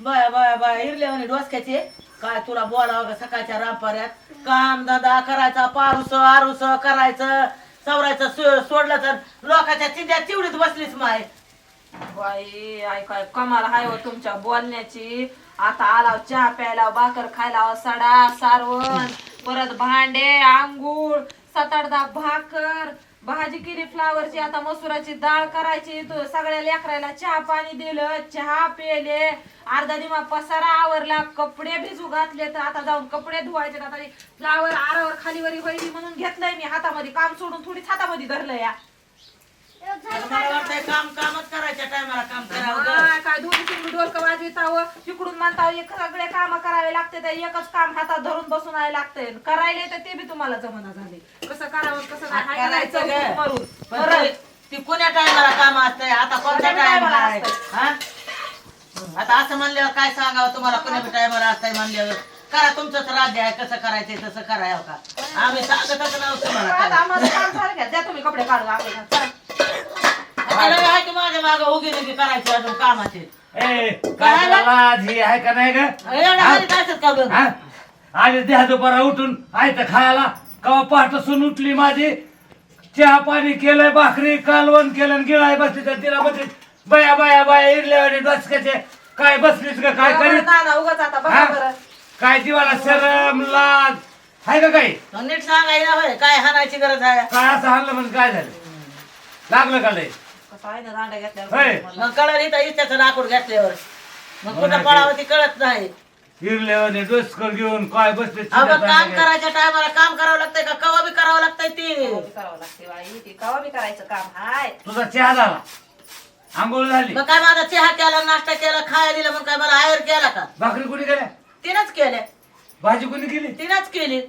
Bye bye bye इरले म्हणे डोसक्याचे. काय तुला बोलावं का सकाळच्या रामपाऱ्यात? काम धंदा करायचा पारुस आरुस करायचं चवरायचं सो- सोडलं तर लोकांच्या चिंध्या चिवडीत बसलीच माय. बाई आई काय कमाल हाय हो तुमच्या बोलण्याची. आता आलाव चहा प्यायला भाकर खायला सडा सारवण परत भांडे आंघोळ सात आठ दहा भाकर. भाजी केली फ्लावरची आता मसुराची डाळ करायची तो सगळ्या लेकरायला चहा पाणी दिलं चहा पेले अर्धा दिमा पसारा आवरला कपडे भिजू घातले तर आता जाऊन कपडे धुवायचे आता फ्लावर आरावर खालीवरी होईल म्हणून घेतलंय मी हातामध्ये काम सोडून थोडीच हातामध्ये धरलं या. मला वाटतंय काम कामच करायच्या टायमाला काम करावं ग. हा, काय दोन्ही तिकडून डोलकं वाजवितावं तिकडून म्हणतावं एक सगळे काम करावे लागते तर एकच काम हातात धरून बसून आहे लागते करायले तर ते बी तुम्हाला जमना झाले कसं करावं कसं नाही हाय का नाही करायचं ग. चौकून मारून. पण बरं. ते- ती कोण्या टायमाला काम असतंय आता कोणत्या कोण्या टायमाला टायमाला आहे हा? आता असं म्हणल्यावर काय सांगावं तुम्हाला कोण्या टायमाला असतंय म्हणल्यावर करा तुमचंच राज्य आहे कसं करायचंय तसं करावं का आम्ही सांगतच नव्हतं तुम्हाला आता काय. आम्हाला काम झालं का द्या तुम्ही कपडे काढून आम्ही घाल. चला. आता लय आहे की माझ्या मागं उगी उगी करायचे अजून कामाचे. ए काय लाज ही आहे का नाही का बघ हा? आले द्या दुपारा उठून आयत खायला. कवा पहाट सून उठली माझी. चहा पाणी केलंय भाकरी कालवण केलं आणि गिळाय बसली तर तिला बसली बया बया बया इरल्या वाणी डोसक्याचे काय बसलीस ग? काय करीत? ना ना उगाच आता बघा हा? बरं. काय जीवाला शरम लाज? आहे का काही? नीट सांगायला होय काय हाणायची गरज आहे? काय असं आणलं म्हणजे काय झालं? लागलं का लय? कसं आहे ना दांड्या होय. घेतल्यावर मग कळलं इथं इथ्याचं लाकूड घेतल्यावर. मग हो कुठं ना, पळावं ती कळत नाही. इरल्यावानी डोसकर घेऊन काय बसले काम करायच्या टायमाला काम करावं लागतंय का? कवा बी करावं लागतंय ती. कवा बी करावं लागते बाई ते कवा बी करायचं काम हाय. तुझा चहा झाला. आंघोळ झाली. मग काय माझा चहा केला नाश्ता केला खायला दिला मग काय मला आयर केला का? भाकरी कुणी केल्या? तिनंच केल्या. भाजी कोणी केली? तिनंच केली.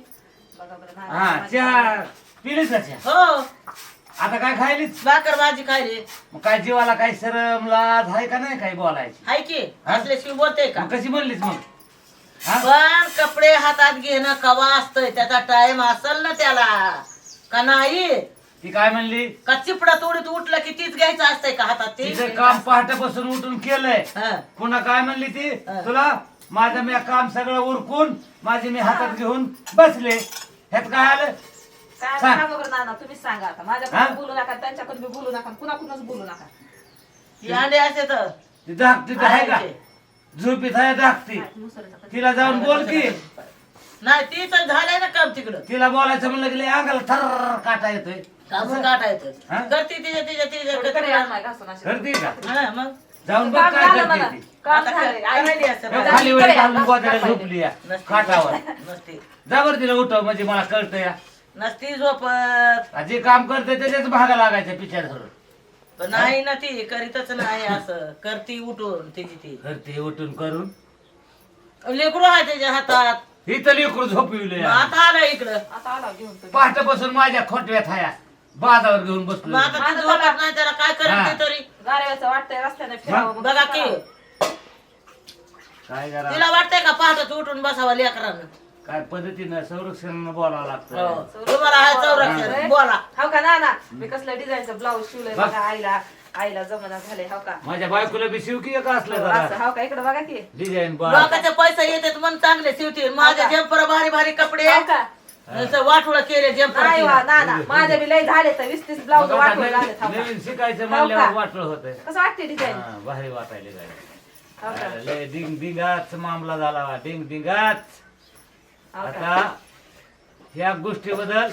बघा बरं ना, हा चहा. पिलीच का चहा? हो. आता काय खायलीच भाकर भाजी खायली. मग काय जीवाला काही शरम लाज आहे का नाही काही बोलायची? हाय की असल्याशिवाय बोलते का? मग कशी म्हणलीस मग? हा? पण कपडे हातात घेणं कवा असतंय त्याचा टाइम असल ना त्याला. का नाही? ती काय म्हणली? का चिपडा तोडीत उठलं की तीच घ्यायचं असतंय का हातात ते? तिचं काम पहाटेपासून उठून केलंय. हा. पुन्हा काय म्हणली ती? हा. तुला माझं मी काम सगळं उरकून माझे मी हातात घेऊन बसले. ह्यात काय आलं? काय सांग. सांगा बरं नाना तुम्हीच सांगा आता हा? माझ्याकडून बोलू नका त्यांच्याकडून बी बोलू नका कुणाकडूनच बोलू नका ही अंडे असे तर ती धाकटी तर आहे का आहे. झोपीत आहे धाकटी मुसळीचं कधी- तिला जाऊन बोल की नाही तीच झालंय ना काम तिकडं तिला बोलायचं म्हणलं की लय अंगाला थर काटा येतोय कापून? करते तिच्या तिच्या तिच्या थोडी तरी करते. आणलाय घासून अशी. करते का हा, मग जाऊन बघ काम काय झालं मला. करते ती काम आता झालंय. आई- करायली असं ह्यो बघा. खाली वर इकडे घालून या, गोदड्या नसते झोपली या नसते. खाटावर नसते जा बरं तिला उठव म्हणजे मला कळतं या नसती झोपत. जे काम करते त्याच्याच भागा लागायच्या पिच्या धरून. पण नाही ना ती करीतच नाही असं. करती उठून तिची ती. करते उठून करून. लेकरू आहे त्याच्या हातात. ही तर लेकरू झोपविले मग आता आलं इकडं. आता आला घेऊन. पहाटेपासून माझ्या खोटव्यात हाया बाजावर घेऊन मग बसलो आता ती झोपत नाही त्याला काय हा. करत तरी? गारव्याचं वाटतंय रस्त्याने फिरावं मग? बघा की. काय करा? तिला वाटतंय का पहाटच उठून बसावं लेकरानं? काय पद्धतीनं संरक्षण बोलावं हो. लागतं तुम्हाला आहे संरक्षण. बोला. हो का ना ना. मी कसलं डिझाईनचं ब्लाऊज शिवलंय बघ. बघा आईला आईला जमना झाले हो का? माझ्या बायकोला बी शिव की का असलं असं जरा? हो का? इकडे बघा की. डिझाईन लोकांचे पैसे येतात म्हणून चांगले शिवते माझे हो का? जम्पर भारी भारी कपडे हो का? वाटोळ केले जम्पर नाही वा ना ना. माझे बी लय झाले तर वीस तीस ब्लाऊज हो का नवीन शिकायचं हो म्हणल्यावर? वाटलं होतं कसं वाटते डिझाईन? हा, भारी वाटायले काय हो का? लय डिंग डिंगाच मामला झाला डिंग डिंगाच. हो आता या गोष्टीबद्दल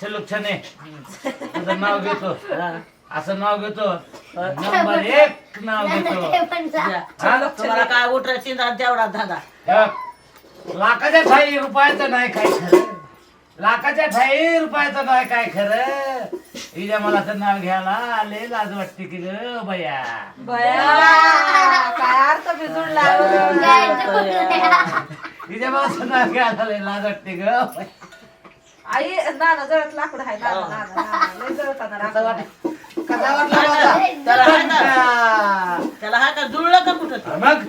छलुक छने तुझं नाव घेतो. असं नाव घेतो. नंबर एक नाव घेतो. हा? तुम्हाला काय उठरा चिंता तेवढा हे. बघ, लाखाच्या ठाई रुपयाचं नाही काय खरं? लाखाच्या ठाई रुपयाचं नाही काय खरं? हिच्या मला तर नाव घ्यायला आले लाज वाटते की ग बया. बया. काय अर्थ बी जुळला हिच्या मला तर नाव घ्यायला लय लाज वाटते ग. आई ना ना जळत लाकूड आहे लय जळताना. वाट- कसा वाटला माझा? त्याला हाय? त्याला हा का जुळलं का कुठं ते? मग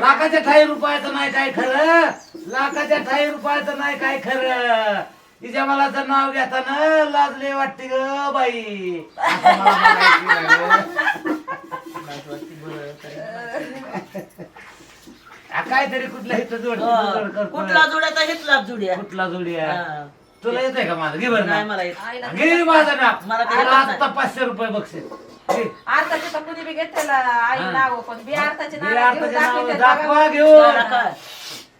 लाखाच्या ठाई रुपयाचं नाही काय खरं लाखाच्या ठाई रुपयाचं नाही काय खरं हिच्या मला तर नाव घेताना लाजले वाटते ग बाई असं मला म्हणायचं आहे ग. लाज वाटते बरं, तरी. काहीतरी कुठला इथं जोड जोड कुठला जुड्या तर हितलाच जुड्या कुठला जोडी आहे हा. तुला येतंय का माझं घे बरं नाही मला येत. आईला घे माझं ना मला ते येतच आता पाचशे रुपये बक्षीस घे. अर्थाचे तर कुणी बी घेतलेलं आई हा. नाव पण बी अर्थाचे घे नाव घेऊन अर्थाचे नाव दाखवते दाखवा बघा. घेऊन त्याला काय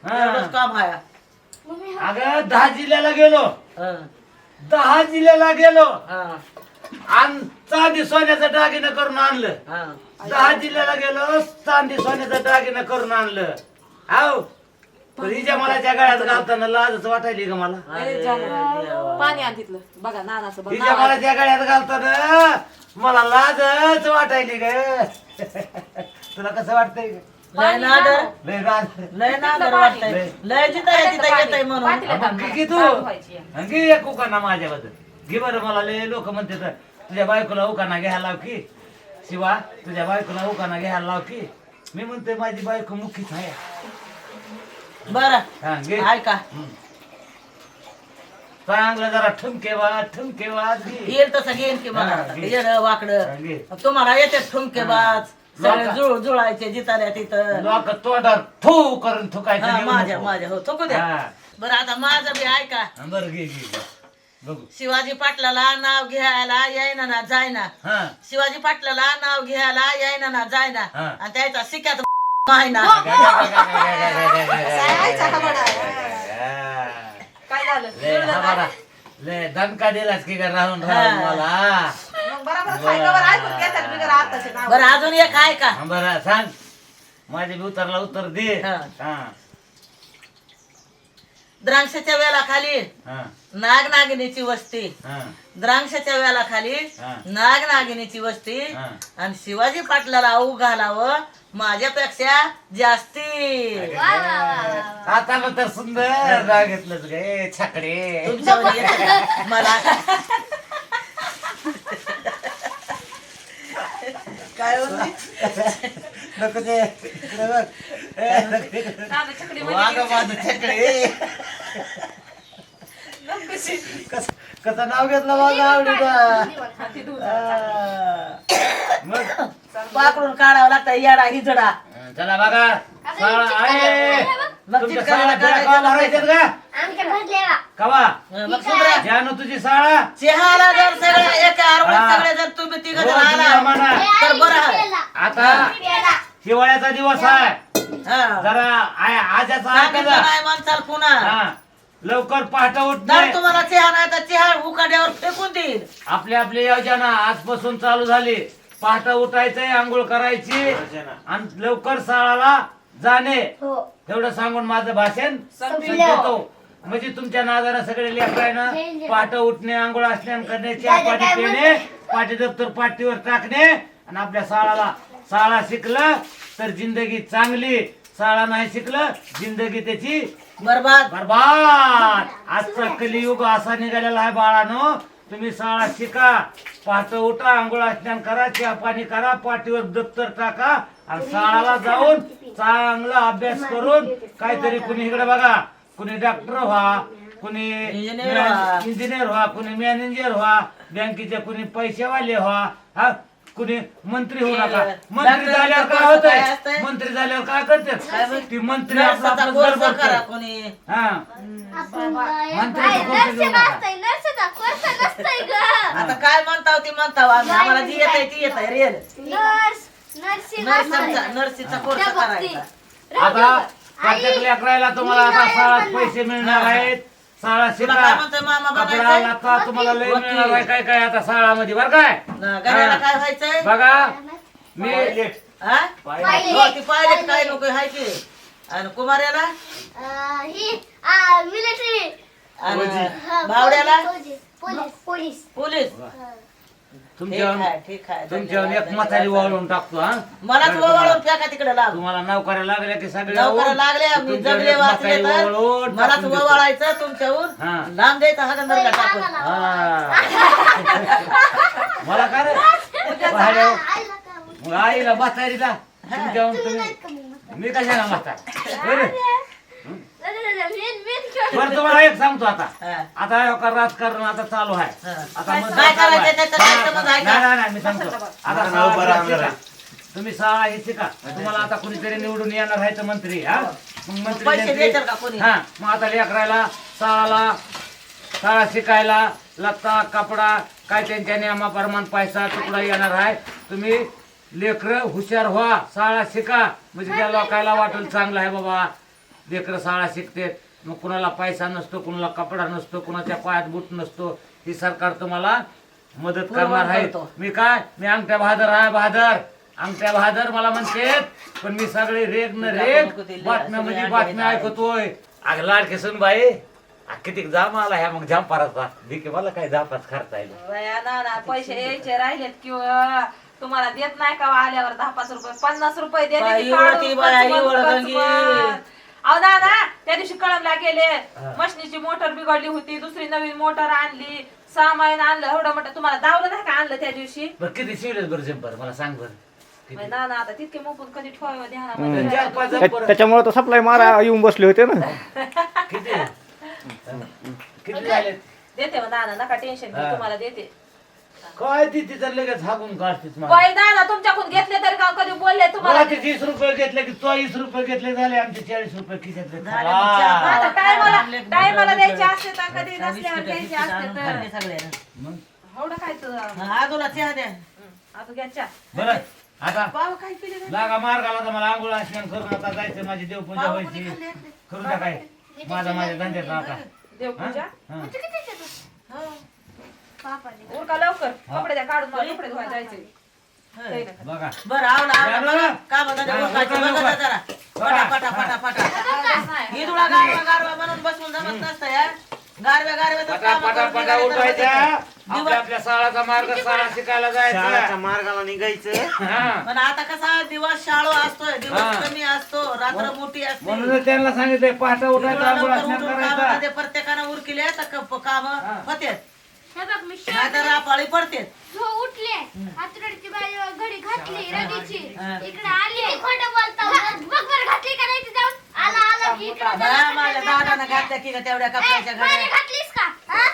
हा. एवढंच काम आहे अगं दहा जिल्ह्याला गेलो हा. दहा जिल्ह्याला गेलो हा. आणि चांदी सोन्याचं दागिनं करून आणलं. हा. दहा जिल्ह्याला गेलो चांदी सोन्याचं दागिनं करून आणलं. हाव. पण हिच्या मला त्या गळ्यात घालताना लाजच वाटायली का मला. अरे. देवा. पाणी आण तिथलं. बघा नानाचं बघ हिच्या मला त्या गळ्यात घालताना मला लाजच वाटायली ग. तुला कसं वाटतंय ग? लय नादर. लय लाज लय नादर पाणी. वाटतंय. लय जिथं आहे तिथं येतंय म्हणून. पातेल्यात मग घे की तू? घे एक माझ्याबद्दल. घे बरं मला लय लोक म्हणते तर तुझ्या बायकोला उकाना घ्यायला लाव की शिवा तुझ्या बायकोला उकाना घ्यायला लाव की मी म्हणते माझी बायको मुखीच आहे बरं घे. ऐका. चांगलं जरा ठुमकेवाज ठुमकेवाज घे येईल तसं घेईन की मला हा. घे. येडं वाकडं. तुम्हाला येते ठुमकेबाज सगळे लोका- जुळ जुळायचे जिताल्या तिथं लोक तोंडावर थू करून थुकायचं हा, माझ्या. माझ्या हो थोकू द्या हा. बरं आता माझं बी ऐका बरं घे घे घे. बघू. शिवाजी पाटलाला नाव घ्यायला यायना ना जायना. हा. शिवाजी पाटलाला नाव घ्यायला यायना ना जायना. हा. आणि त्याचा सिक्यात ना खबर आहे. हा. काय झालं? लय हा दणका दिलास की ग राहून राहून हा. मला. मग बरोबर सायकावर ऐकून घेतात बिगर अर्थाचे नाव. बरं अजून एक आहे का? हा, बरं सांग. माझ्या बी उत्तरला उत्तर दे. हा. हा. द्राक्षाच्या वेला खाली हा. नाग नागिनीची वस्ती. हा. द्राक्षाच्या वेला खाली हा. नाग नागिनीची वस्ती. हा. आणि शिवाजी पाटलाला आऊ घालावं माझ्यापेक्षा जास्ती. आता मग तर सुंदर राग घेतलंच गे छकडे. तुमच्यावर येतं का? मला काय म्हणते? नको ते. इकडे बघ. ए, नको इकडे. नाना छकडी वागा मध्ये माझं छकडे. कस कसं नाव घेतलं माझं आवडीचा? हाती धुवून मग पाकडून काढावं लागतं येडा हिजडा. चला बघा. साळा आहे. मग तुमच्या चिटकायला साळा काढायचं कवा मग भरायच्यात का? आमच्या भरलेला कवा? मग सुधरा. जानू तुझी साळा. चहाला जर एका हा. सगळे जर तुम्ही तिघ जण रोज आला. तर बरं आहे. आता हिवाळ्याचा दिवस आहे. हा. जरा आय- आजाचा आहे सांगितलं का नाही माणसाला पुन्हा. हा. लवकर पहाट जर उठणे तुम्हाला चहा नाही तर चहा उकाड्यावर फेकून देईल. आपली आपली योजना आजपासून चालू झाली. पहाट उठायचंय आंघोळ करायची. आणि लवकर साळाला जाणे. हो. एवढं सांगून माझं भाषण संपलं. संपवतो म्हणजे तुमच्या नादाला सगळे लेकरायनं पहाट उठणे आंघोळ स्नान करणे चहा पाणी पिणे पाठी दप्तर पाठीवर टाकणे. आणि आपल्या साळाला साळा शिकलं तर जिंदगी चांगली. साळा नाही शिकलं जिंदगी त्याची बरबाद. बरबाद. आजचा कलियुग असा निघालेला आहे बाळानो. तुम्ही शाळा शिका पहाट उठा आंघोळ स्नान करा चहा पाणी करा पाठीवर दप्तर टाका आणि शाळाला जाऊन चांगला अभ्यास करून काहीतरी कुणी इकडे बघा कुणी डॉक्टर व्हा कुणी इंजिनियर व्हा. इंजिनियर व्हा कुणी मॅनेजर व्हा बँकेचे कुणी पैसेवाले व्हा. हा कुणी मंत्री होऊ नका. मंत्री झाल्यावर काय होतंय? मंत्री झाल्यावर काय बघ? ती मंत्री आपलं गडबड करा. कोणी हा. आता काय म्हणताव ती म्हणताव? आम्ही आम्हाला जी येत आहे ती येत आहे रिअल नर्स नर्सिंग नर्सिंगचा नर्सिंगचा कोर्स करायचा. आता प्रत्येक लेकरायला तुम्हाला आता शाळात पैसे मिळणार आहेत. शाळा तुला काय शिका म्हणतोय मामा कपडा बनायचंय आता तुम्हाला लय वकील. मिळणार आहे काय काय आता शाळामध्ये बरं काय? ना, घराला काय व्हायचंय? बघा. मी हा? पायलट. हो, ती पायलट काय नको हाय की आणि कुमार्याला ही मिलिटरी आणि बावड्याला पोलीस. पोलीस तुमच्यावर आहे ठीक आहे धन्यवाद, एक म्हातारी. वाळून टाकतो हा? मलाच वळून फेका तिकडे लाग तुम्हाला नोकऱ्या लागल्या की सगळे नोकऱ्या लागल्या मी जगले वाचले तर. मलाच वळायचं तुमच्याहून. हा. लांब द्यायचा हा गंधर्व टाकून? मला काय रे? आईला म्हातारीला. तुमच्याहून तुम्ही मी कशाला म्हातार? बरं. बरं तुम्हाला एक सांगतो आता. हा. आता हे का राजकारण आता चालू आहे. हा. आता मतदान काय चालू आहे. करायचं त्याचं काय समज आहे नाही का? नाही, नाही मी सांगतो. आता नाव बरं साळा आमदार शिका. आहे. तुम्ही शाळा हे. शिका तुम्हाला आता कोणीतरी निवडून येणार आहे तर मंत्री हा? मग मंत्री पैसे मंत्री- देतात का कोणी? हा. मग आता लेकरायला शाळाला शाळा शिकायला लत्ता कपडा काय त्यांच्या नियमाप्रमाणे पैसा तुकडा येणार आहे. तुम्ही लेकर हुशार व्हा शाळा शिका. म्हणजे त्या लोकायला वाटेल चांगलं आहे बाबा. लेकरं शाळा शिकते. मग कुणाला पैसा नसतो कुणाला कपडा नसतो कुणाच्या पायात बूट नसतो. ही सरकार तुम्हाला मदत करणार आहे. मी काय? मी अंगठ्या बहादर आहे बहादर. अंगठ्या बहादर मला म्हणते पण मी सगळे रेग न रेग बातम्यामध्ये सगळे बातम्या ऐकतोय. अग लाडके सुन बाई किती जाम आला ह्या मग जाम पाराचा दिके मला काय जापाच खर्च आहे बया ना ना पैसे यायचे राहिलेत किंवा तुम्हाला देत नाही का आल्यावर दहा पाच रुपये? पन्नास रुपये देते अहो ना ना त्या दिवशी कळमला गेले. हा. मशनीची मोटर बिघडली होती दुसरी नवीन मोटर आणली सामान आणलं एवढं मोठं तुम्हाला दावलं नाही का आणलं त्या दिवशी? बरं किती शिवलेस बरं मला सांग बरं. किती? ना ना आता तितके मोपून कधी ठेवावं चार ध्यानामध्ये पाच त्या- जंपर त्याच्यामुळे तर सप्लाय मारा येऊन बसले होते ना. किती? किती झाले? देते मग नाना नका टेन्शन हा. घेऊ तुम्हाला देते. काय ती तिथं लगेच हाकून काढतेस मला बाई नाना तुमच्याकडून घेतले तरी का कधी बोलले तुम्हाला ते तीस रुपये घेतले की चोवीस रुपये घेतले झाले आमचे चाळीस रुपये खिशातले झाले मग चार हा. आता पाच. टायमाला आणले की टायमाला बिस्किटं- द्यायचे असते तर कधी बिस्किटं- नसल्यावर द्यायचे बिस्किटं असते आणून खाल्ले तर सगळ्यांना. मग एवढं काय तुझं हा तुला चहा द्या आता घ्या चहा. बरं आता बाबा काय केले रे? लागा मार्गाला तर मला आंघोळ स्नान करून आता जायचं माझी देवपूजा बाबा व्हायची खाल्ले माझा माझ्या धंद्याचा आता देवपूजा हा? हो. उरका लवकर कपडे द्या काढून मला कपडे धुवायला जायचे होय. बघा बरं आवला आवला. का बघा. जरा बघा. पटा पटा पटा पटा नाही. ही तुला गारवा गारवा म्हणून बसून जमत नसतं या गारव्या गारव्या तर पटा कामं पटा करून पटा निघाले तर उठायच्या होते. आपल्या आपल्या शाळाचा मार्ग शाळा शिकायला शाळाच्या जायचं मार्गाला निघायचं हा. पण आता कसा दिवस शाळू असतोय दिवस हा. कमी असतो रात्र मोठी असते म्हणून त्यांना सांगितलंय पहाटे उठायचं आंघोळ करायचं प्रत्येकानं उरकिले तर काम. हे बघ मी नाहीतर रापाळी पडतेच झो उठले. हातरडची बाई घडी घातली रडीची. हा. इकडे आली. खोटं बोलतो बघ बरं घातली का नाही ती जाऊन आला आला की इकडे हा, माझ्या दादानं घातल्या की ग तेवढ्या कपड्याच्या माझ्या घड्या घातलीस का? हा?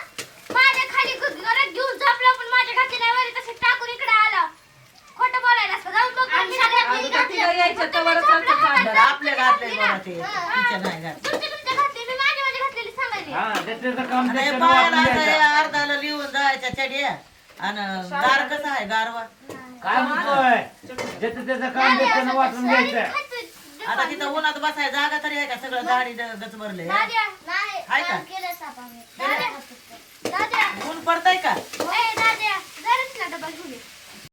माझ्या खाली घ- घरात घेऊन झोपला पण माझ्या घातली नाही वरी तशी टाकून इकडे आला. खोटं बोलायला जाऊन बघ अगोदर घातली. तिला यायचं मग तुम्ही तवरच झोपला आमचं का? बरं, आपले घातले ते. तिच्या नाही घातले. तुमची तुमच्या घातली मी माझी माझी घातलेली सांगायची हा काम पायाला वाटून हे. अर्धाला लिहून जायच्या चढ्या आणि गार कसं आहे गारवा? काय म्हणतोय? ज्याचं. त्याचं काम त्याच्यानं वाटून घ्यायचं. आता तिथं उन्हात बसाय जागा तरी आहे का? सगळं झाडी गच भरले ऊन पडतय का?